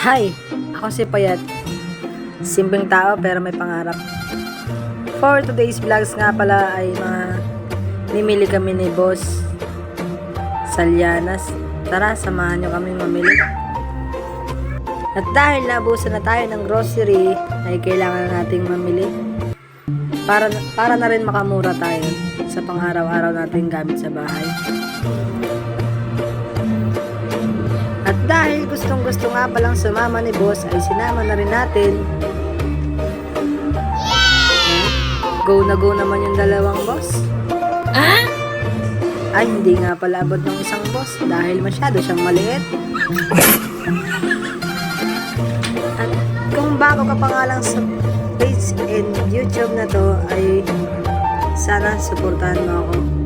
Hi! Ako si Payat. Simpleng tao pero may pangarap. For today's vlogs nga pala ay mga nimili kami ni Boss Salyanas. Tara, samahan nyo kami mamili. At dahil nabusan na tayo ng grocery, ay kailangan nating mamili. Para, para na rin makamura tayo sa pang-araw-araw nating gamit sa bahay. Dahil gustong gusto nga palang sumama ni boss ay sinama na rin natin. Go na go naman yung dalawang boss. Ay, hindi nga pala abot ng isang boss dahil masyado siyang maliit. At kung bago ka pa nga lang sa page and YouTube na to ay sana suportahan mo ako.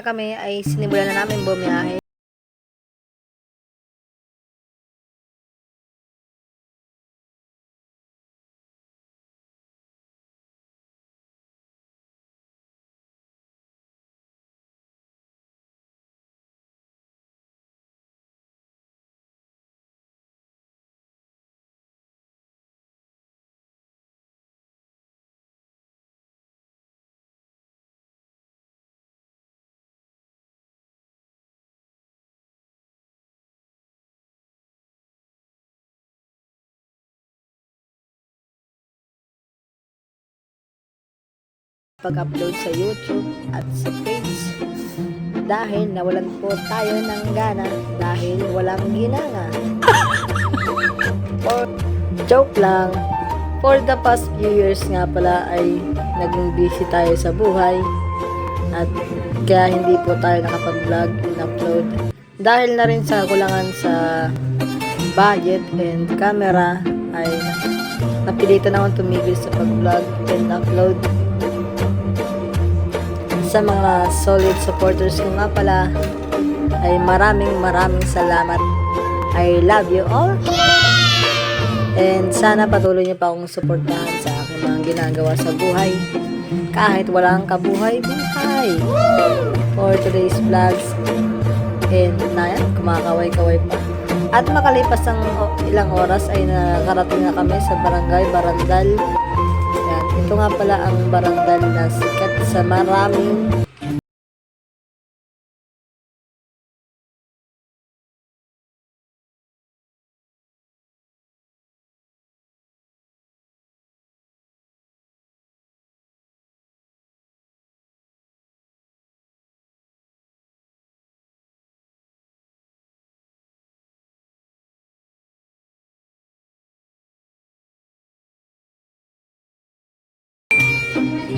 Na kami ay sinimulan na namin bumiyahe. Pag-upload sa YouTube at sa page dahil nawalan po tayo ng gana dahil walang ginanga. Or joke lang. For the past few years nga pala ay naging busy tayo sa buhay at kaya hindi po tayo nakapag-vlog and upload. Dahil na rin sa kulangan sa budget and camera ay napilitan naman tumigil sa pag-vlog and upload sa mga solid supporters ko nga pala ay maraming maraming salamat. I love you all. And sana patuloy niyo pa akong suportahan sa aking mga ginagawa sa buhay. Kahit walang kabuhay-buhay. For today's vlogs. And na yan, kumakaway-kaway pa. At makalipas ang o- ilang oras ay nakarating na kami sa barangay Barandal. Yan. Ito nga pala ang barangay na sikat sa maraming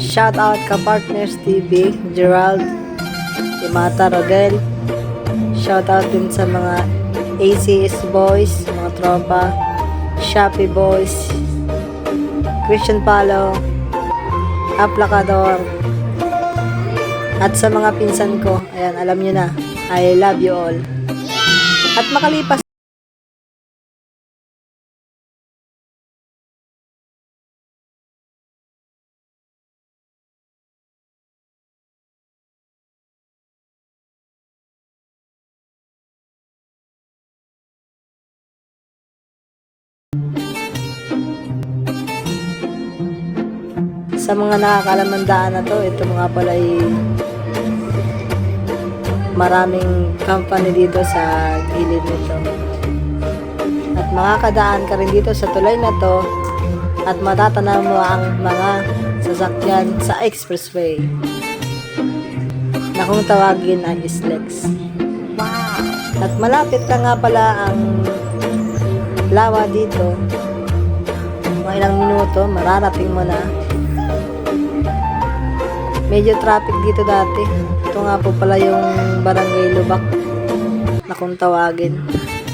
Shout out ka Partners TV, Gerald, Imata Rodel. Shout out din sa mga ACS Boys, mga tropa, Shopee Boys, Christian Palo, Aplacador, at sa mga pinsan ko, ayan, alam nyo na, I love you all. At makalipas sa mga nakakalamandaan na to, ito mga pala ay maraming company dito sa gilid nito. At makakadaan ka rin dito sa tulay na to at matatanaw mo ang mga sasakyan sa expressway na kung tawagin ay Islex. Wow! At malapit ka nga pala ang lawa dito. Mga ilang minuto, mararating mo na Medyo traffic dito dati. Ito nga po pala yung Barangay Lubak na kung tawagin.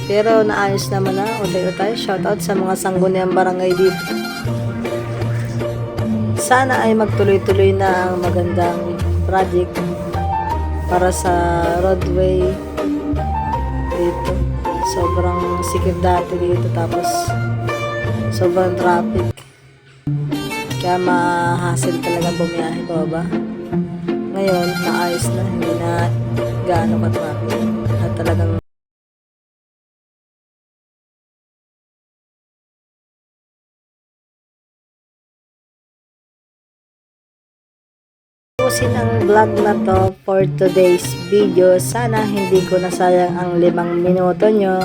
Pero naayos naman na. Utay-utay. Shoutout sa mga sangguniang barangay dito. Sana ay magtuloy-tuloy na ang magandang project para sa roadway dito. Sobrang sikip dati dito. Tapos sobrang traffic. Kaya mahasil talaga bumiyahe pa ba? ngayon maayos na, hindi na gaano ka-traffic. At talagang Tapusin ang vlog na to for today's video. Sana hindi ko nasayang ang limang minuto nyo.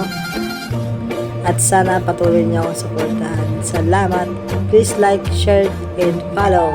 At sana patuloy nyo akong suportahan. Salamat. Please like, share, and follow.